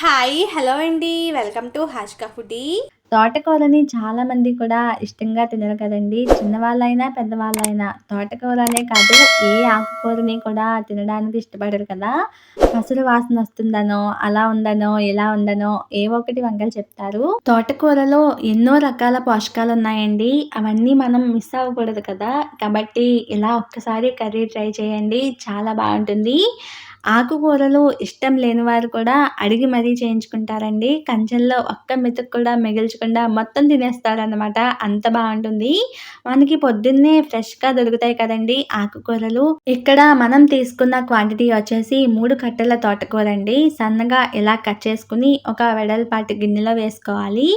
Hi hello అండి. Welcome to Hashika foodie. తోటకూరని చాలా మంది కూడా ఇష్టంగా తినరు కదండి. చిన్నవాళ్ళైనా పెద్దవాళ్ళైనా తోటకూర అనే కాదు ఏ ఆకుకూరని కూడా తినడానికి ఇష్టపడరు కదా. పసురు వాసన వస్తుందనో అలా ఉందనో ఎలా ఉందనో ఏ ఒకటి వంకలు చెప్తారు. తోటకూరలో ఎన్నో రకాల పోషకాలు ఉన్నాయండి. అవన్నీ మనం మిస్ అవ్వకూడదు కదా. కాబట్టి ఇలా ఒక్కసారి కర్రీ ట్రై చేయండి. చాలా బాగుంటుంది. ఆకుకూరలు ఇష్టం లేని వారు కూడా అడిగి మరీ చేయించుకుంటారండి. కంచెంలో ఒక్క మెతుకు కూడా మిగిల్చకుండా మొత్తం తినేస్తారనమాట అంత బాగుంటుంది. మనకి పొద్దున్నే ఫ్రెష్గా దొరుకుతాయి కదండి ఆకుకూరలు. ఇక్కడ మనం తీసుకున్న క్వాంటిటీ వచ్చేసి మూడు కట్టెల తోటకూర అండి సన్నగా ఇలా కట్ చేసుకుని ఒక వెడల్పాటి గిన్నెలో వేసుకోవాలి.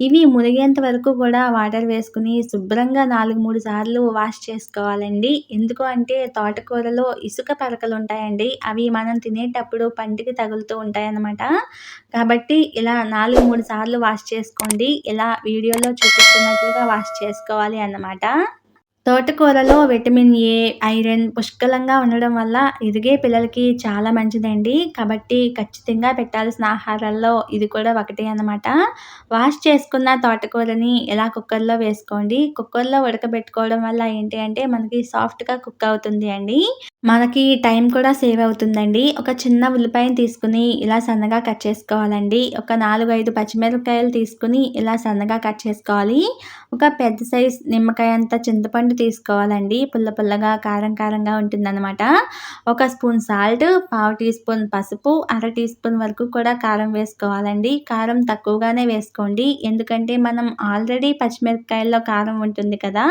ఇవి మునిగేంత వరకు కూడా వాటర్ వేసుకుని శుభ్రంగా నాలుగు మూడు సార్లు వాష్ చేసుకోవాలండి. ఎందుకు అంటే తోటకూరలో ఇసుక పరకలు ఉంటాయండి. అవి మనం తినేటప్పుడు పంటికి తగులుతూ ఉంటాయి అన్నమాట కాబట్టి ఇలా నాలుగు మూడు సార్లు వాష్ చేసుకోండి. ఇలా వీడియోలో చూపిస్తున్నట్లుగా వాష్ చేసుకోవాలి అన్నమాట. తోటకూరలో విటమిన్ ఏ ఐరన్ పుష్కలంగా ఉండడం వల్ల ఎదిగే పిల్లలకి చాలా మంచిదండి. కాబట్టి ఖచ్చితంగా పెట్టాల్సిన ఆహారాల్లో ఇది కూడా ఒకటి అనమాట వాష్ చేసుకున్న తోటకూరని ఎలా కుక్కర్లో వేసుకోండి? కుక్కర్లో ఉడకబెట్టుకోవడం వల్ల ఏంటి అంటే మనకి సాఫ్ట్గా కుక్ అవుతుంది అండి. మనకి టైం కూడా సేవ్ అవుతుందండి. ఒక చిన్న ఉల్లిపాయను తీసుకుని ఇలా సన్నగా కట్ చేసుకోవాలండి. ఒక నాలుగు ఐదు పచ్చిమిరపకాయలు తీసుకుని ఇలా సన్నగా కట్ చేసుకోవాలి. ఒక పెద్ద సైజ్ నిమ్మకాయ అంత చింతపండు తీసుకోవాలండి. పుల్ల పుల్లగా కారం కారంగా ఉంటుందన్నమాట. ఒక స్పూన్ సాల్ట్ పావు టీ స్పూన్ పసుపు అర టీ స్పూన్ వరకు కూడా కారం వేసుకోవాలండి. కారం తక్కువగానే వేసుకోండి. ఎందుకంటే మనం ఆల్రెడీ పచ్చిమిరపకాయల్లో కారం ఉంటుంది కదా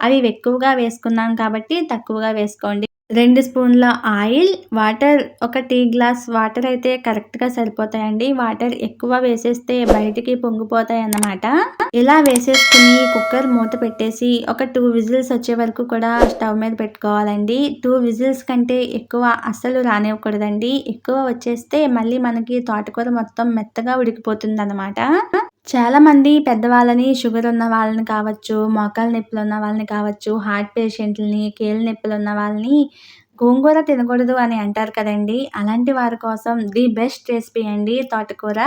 అవి ఎక్కువగా వేసుకున్నాం కాబట్టి తక్కువగా వేసుకోండి. రెండు స్పూన్ల ఆయిల్ వాటర్ ఒక టీ గ్లాస్ వాటర్ అయితే కరెక్ట్గా సరిపోతాయండి. వాటర్ ఎక్కువ వేసేస్తే బయటికి పొంగిపోతాయి అన్నమాట ఇలా వేసేసుకుని కుక్కర్ మూత పెట్టేసి ఒక టూ విజిల్స్ వచ్చే వరకు కూడా స్టవ్ మీద పెట్టుకోవాలండి. టూ విజిల్స్ కంటే ఎక్కువ అస్సలు రానివ్వకూడదండి. ఎక్కువ వచ్చేస్తే మళ్ళీ మనకి తోటకూర మొత్తం మెత్తగా ఉడికిపోతుంది అనమాట చాలామంది పెద్దవాళ్ళని షుగర్ ఉన్న వాళ్ళని కావచ్చు మోకాలు నొప్పులు ఉన్న వాళ్ళని కావచ్చు హార్ట్ పేషెంట్లని కీళ్ళ నొప్పులు ఉన్న వాళ్ళని గోంగూర తినకూడదు అని అంటారు కదండి. అలాంటి వారి కోసం ది బెస్ట్ రెసిపీ అండి తోటకూర.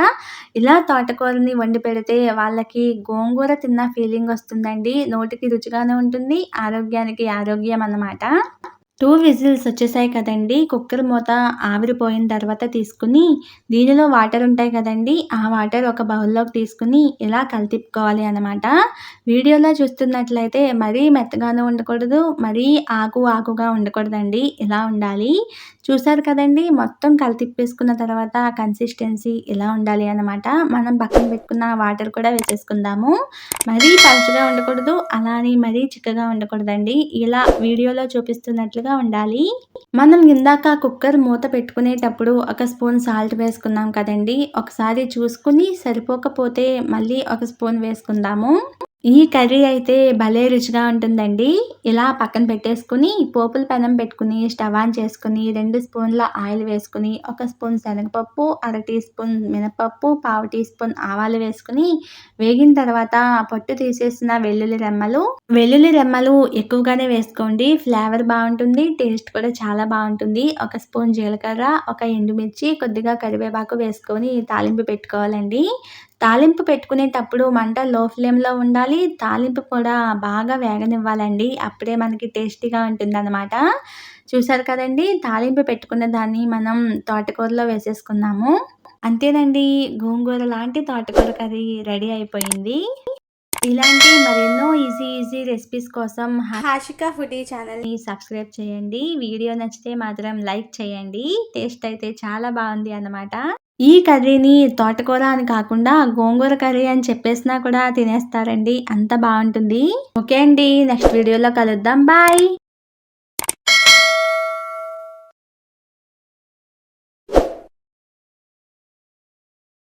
ఇలా తోటకూరని వండి పెడితే వాళ్ళకి గోంగూర తిన్న ఫీలింగ్ వస్తుందండి. నోటికి రుచిగానే ఉంటుంది ఆరోగ్యానికి ఆరోగ్యం అన్నమాట. టూ విజిల్స్ వచ్చేసాయి కదండి. కుక్కర్ మూత ఆవిరిపోయిన తర్వాత తీసుకుని దీనిలో వాటర్ ఉంటాయి కదండి. ఆ వాటర్ ఒక బౌల్లోకి తీసుకుని ఇలా కలితిప్పుకోవాలి అనమాట వీడియోలో చూస్తున్నట్లయితే మరీ మెత్తగానూ ఉండకూడదు మరీ ఆకు ఆకుగా ఉండకూడదండి. ఇలా ఉండాలి. చూసారు కదండి మొత్తం కలితిప్పేసుకున్న తర్వాత కన్సిస్టెన్సీ ఇలా ఉండాలి అనమాట మనం పక్కన పెట్టుకున్న వాటర్ కూడా వేసేసుకుందాము. మరీ పలుచగా ఉండకూడదు అలా అని మరీ చిక్కగా ఉండకూడదండి. ఇలా వీడియోలో చూపిస్తున్నట్లుగా ఉండాలి. మనం ఇందాక కుక్కర్ మూత పెట్టుకునేటప్పుడు ఒక స్పూన్ సాల్ట్ వేసుకున్నాం కదండి. ఒకసారి చూసుకుని సరిపోకపోతే మళ్ళీ ఒక స్పూన్ వేసుకుందాము. ఈ కర్రీ అయితే భలే రుచిగా ఉంటుందండి. ఇలా పక్కన పెట్టేసుకుని పోపుల పెనం పెట్టుకుని స్టవ్ ఆన్ చేసుకుని రెండు స్పూన్ల ఆయిల్ వేసుకుని ఒక స్పూన్ శనగపప్పు అర టీ స్పూన్ మినపప్పు పావు టీ స్పూన్ ఆవాలు వేసుకుని వేగిన తర్వాత పొట్టు తీసేసిన వెల్లుల్లి రెమ్మలు. వెల్లుల్లి రెమ్మలు ఎక్కువగానే వేసుకోండి. ఫ్లేవర్ బాగుంటుంది టేస్ట్ కూడా చాలా బాగుంటుంది. ఒక స్పూన్ జీలకర్ర ఒక ఎండుమిర్చి కొద్దిగా కరివేపాకు వేసుకొని తాలింపు పెట్టుకోవాలండి. తాలింపు పెట్టుకునేటప్పుడు మంట లో ఫ్లేమ్లో ఉండాలి. తాలింపు కూడా బాగా వేగనివ్వాలండి. అప్పుడే మనకి టేస్టీగా ఉంటుందన్నమాట. చూసారు కదండి? తాలింపు పెట్టుకున్న దాన్ని మనం తోటకూరలో వేసేసుకున్నాము అంతేనండి గోంగూర లాంటి తోటకూర కర్రీ రెడీ అయిపోయింది. ఇలాంటి మరెన్నో ఈజీ ఈజీ రెసిపీస్ కోసం హాషికా ఫుడీ ఛానల్ని సబ్స్క్రైబ్ చేయండి. వీడియో నచ్చితే మాత్రం లైక్ చేయండి. టేస్ట్ అయితే చాలా బాగుంది అన్నమాట. ఈ కర్రీని తోటకూర అని కాకుండా గోంగూర కర్రీ అని చెప్పేసినా కూడా తినేస్తారండి. అంత బాగుంటుంది. ఓకే అండి. నెక్స్ట్ వీడియోలో కలుద్దాం. బాయ్.